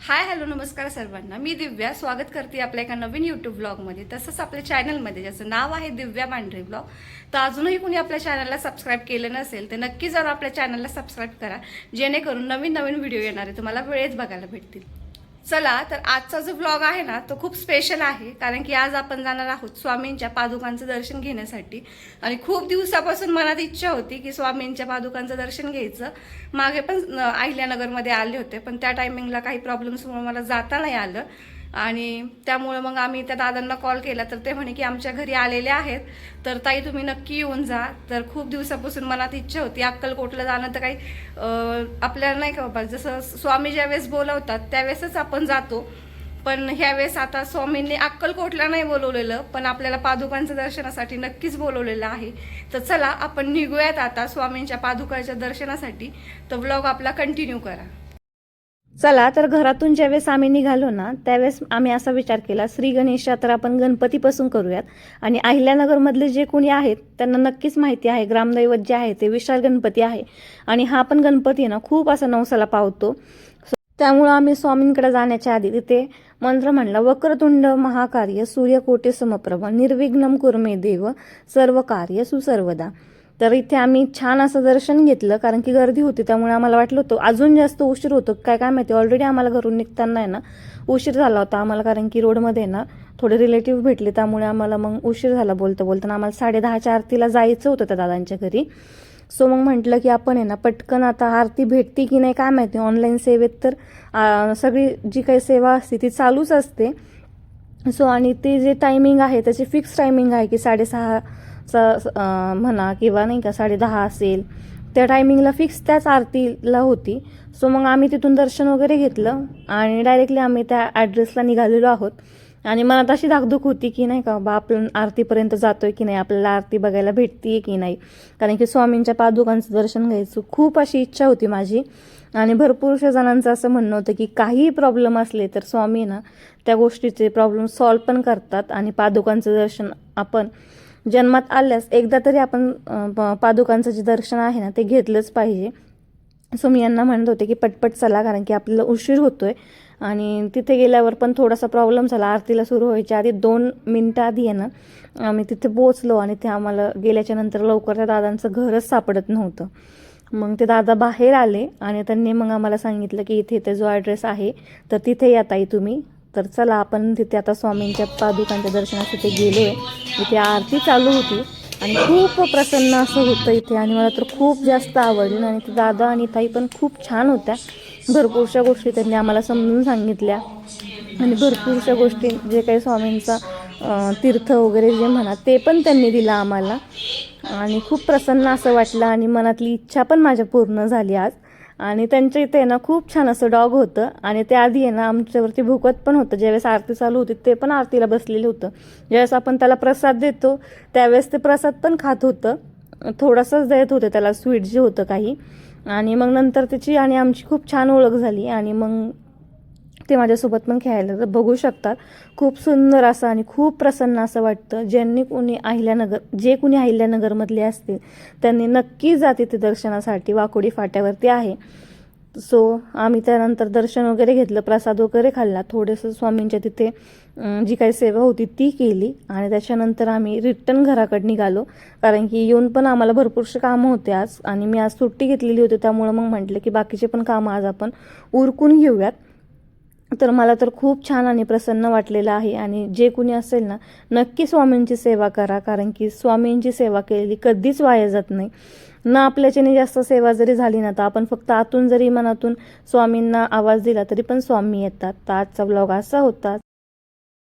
Hi hello नमस्कार सर्वांना. मी दिव्या. स्वागत करते आपल्या एका नवीन यूट्यूब ब्लॉगमध्ये तसंच आपल्या चॅनलमध्ये ज्याचं नाव आहे दिव्या मांढरे ब्लॉग तर अजूनही कुणी आपल्या चॅनलला सबस्क्राईब केलं नसेल तर नक्की जर आपल्या चॅनलला सबस्क्राईब करा. जेणेकरून नवीन नवीन व्हिडिओ येणार आहे. तुम्हाला वेळेत बघायला भेटतील. चला तर आजचा जो ब्लॉग आहे ना तो खूप स्पेशल आहे. कारण की आज आपण जाणार आहोत स्वामींच्या पादुकांचं दर्शन घेण्यासाठी. आणि खूप दिवसापासून मनात इच्छा होती की स्वामींच्या पादुकांचं दर्शन घ्यायचं. मागे पण अहिल्यानगरमध्ये आले होते पण त्या टायमिंगला काही प्रॉब्लेम्समुळे मला जाता नाही आलं. आणि त्यामुळे मग आम्ही त्या दादांना कॉल केला. तर ते म्हणे की आमच्या घरी आलेले आहेत. तर ताई तुम्ही नक्की येऊन जा. तर खूप दिवसापासून मनात इच्छा होती. अक्कलकोटला जाणं तर काही आपल्याला नाही का बाबा जसं स्वामी ज्यावेळेस बोलवतात त्यावेळेसच आपण जातो. पण ह्यावेळेस आता स्वामींनी अक्कलकोटला नाही बोलवलेलं पण आपल्याला पादुकांच्या दर्शनासाठी नक्कीच बोलवलेलं आहे. तर चला आपण निघूयात आता स्वामींच्या पादुकाच्या दर्शनासाठी. तर ब्लॉग आपला कंटिन्यू करा. चला तर घरातून ज्यावेळेस आम्ही निघालो ना त्यावेळेस आम्ही असा विचार केला श्री गणेश यात्रा आपण गणपतीपासून करूयात. आणि अहिल्यानगरमधले जे कोणी आहेत त्यांना नक्कीच माहिती आहे ग्रामदैवत जे आहे ते विशाल गणपती आहे. आणि हा पण गणपती ना खूप असा नवसाला पावतो. त्यामुळं आम्ही स्वामींकडे जाण्याच्या आधी तिथे मंत्र म्हणला वक्रतुंड महाकार्य सूर्यकोटी समप्रभ निर्विघ्नम कुर्मे देव सर्व कार्य सुसर्वदा. तर इथे आम्ही छान असं दर्शन घेतलं कारण की गर्दी होती त्यामुळे आम्हाला वाटलं होतं अजून जास्त उशीर होतो. काय काय माहिती ऑलरेडी आम्हाला घरून निघताना आहे ना उशीर झाला होता आम्हाला कारण की रोडमध्ये ना थोडे रिलेटिव्ह भेटले त्यामुळे आम्हाला मग उशीर झाला बोलता बोलताना. आम्हाला साडे दहाच्या आरतीला जायचं होतं त्या दादांच्या घरी. सो मग म्हटलं की आपण आहे ना पटकन आता आरती भेटते की नाही काय माहिती ऑनलाईन सेवेत तर सगळी जी काही सेवा असते ती चालूच असते. सो आणि ते जे टायमिंग आहे त्याचे फिक्स टायमिंग आहे की साडेसहा स म्हणा किंवा नाही का साडेदहा असेल त्या टायमिंगला फिक्स त्याच आरतीला होती. सो मग आम्ही तिथून दर्शन वगैरे घेतलं आणि डायरेक्टली आम्ही त्या ॲड्रेसला निघालेलो आहोत. आणि मनात अशी धाकधूक होती की नाही का बा आपण आरतीपर्यंत जातोय की नाही आपल्याला आरती बघायला भेटतीये की नाही. कारण की स्वामींच्या पादुकांचं दर्शन घ्यायचं खूप अशी इच्छा होती माझी. आणि भरपूरशा जणांचं असं म्हणणं होतं की काहीही प्रॉब्लेम असले तर स्वामी ना त्या गोष्टीचे प्रॉब्लेम सॉल्व पण करतात आणि पादुकांचं दर्शन आपण जन्मात आल्यास एकदा तरी आपण प- पादुकांचं जे दर्शन आहे ना ते घेतलंच पाहिजे. सो मी यांना म्हणत होते की पटपट चला कारण की आपल्याला उशीर होतोय. आणि तिथे गेल्यावर पण थोडासा प्रॉब्लेम झाला. आरतीला सुरू व्हायच्या आधी दोन मिनटं आधी आहे ना आम्ही तिथे पोचलो आणि ते आम्हाला गेल्याच्यानंतर लवकर त्या दादांचं घरच सापडत नव्हतं. मग ते दादा बाहेर आले आणि त्यांनी मग आम्हाला सांगितलं की इथे इथे जो ॲड्रेस आहे तर तिथे या ताई तुम्ही. तर चला आपण तिथे आता स्वामींच्या पादुकांच्या दर्शनासाठी गेलो. इथे आरती चालू होती. आणि खूप प्रसन्न असं होतं इथे. आणि मला तर खूप जास्त आवडलं. आणि ते दादा आणि ताई पण खूप छान होत्या. भरपूरशा गोष्टी त्यांनी आम्हाला समजून सांगितल्या. आणि भरपूरशा गोष्टी जे काही स्वामींचा तीर्थ वगैरे जे म्हणा ते पण त्यांनी दिलं आम्हाला. आणि खूप प्रसन्न असं वाटलं. आणि मनातली इच्छा पण माझ्या पूर्ण झाली आज. आणि त्यांच्या इथे ना खूप छान असं डॉग होतं. आणि ते आधी आहे ना आमच्यावरती भुकत पण होतं. ज्यावेळेस आरती चालू होती ते पण आरतीला बसलेलं होतं. ज्यावेळेस आपण त्याला प्रसाद देतो त्यावेळेस ते प्रसाद पण खात होतं. थोडंसंच देत होतं त्याला स्वीट जे होतं काही. आणि मग नंतर त्याची आणि आमची खूप छान ओळख झाली. आणि मग ते माझ्यासोबत पण खेळायला तर बघू शकतात खूप सुंदर असं आणि खूप प्रसन्न असं वाटतं. ज्यांनी कुणी अहिल्यानगर जे कुणी अहिल्यानगरमधले असतील त्यांनी नक्की जा तिथे दर्शनासाठी. वाकोडी फाट्यावरती आहे. सो आम्ही त्यानंतर दर्शन वगैरे घेतलं प्रसाद वगैरे खाल्ला. थोडंसं स्वामींच्या तिथे जी काही सेवा होती ती केली आणि त्याच्यानंतर आम्ही रिटर्न घराकडे निघालो. कारण की येऊन पण आम्हाला भरपूरसे कामं होते आज आणि मी आज सुट्टी घेतलेली होती. त्यामुळं मग म्हटलं की बाकीचे पण कामं आज आपण उरकून घेऊयात. तर मला तर खूप छान आणि प्रसन्न वाटलेलं आहे. आणि जे कुणी असेल ना नक्की स्वामींची सेवा करा. कारण की स्वामींची सेवा केलेली कधीच वाया जात नाही. ना आपल्याच्याने जास्त सेवा जरी झाली ना तर आपण फक्त आतून जरी मनातून स्वामींना आवाज दिला तरी पण स्वामी येतात. तर आजचा ब्लॉग असा होता.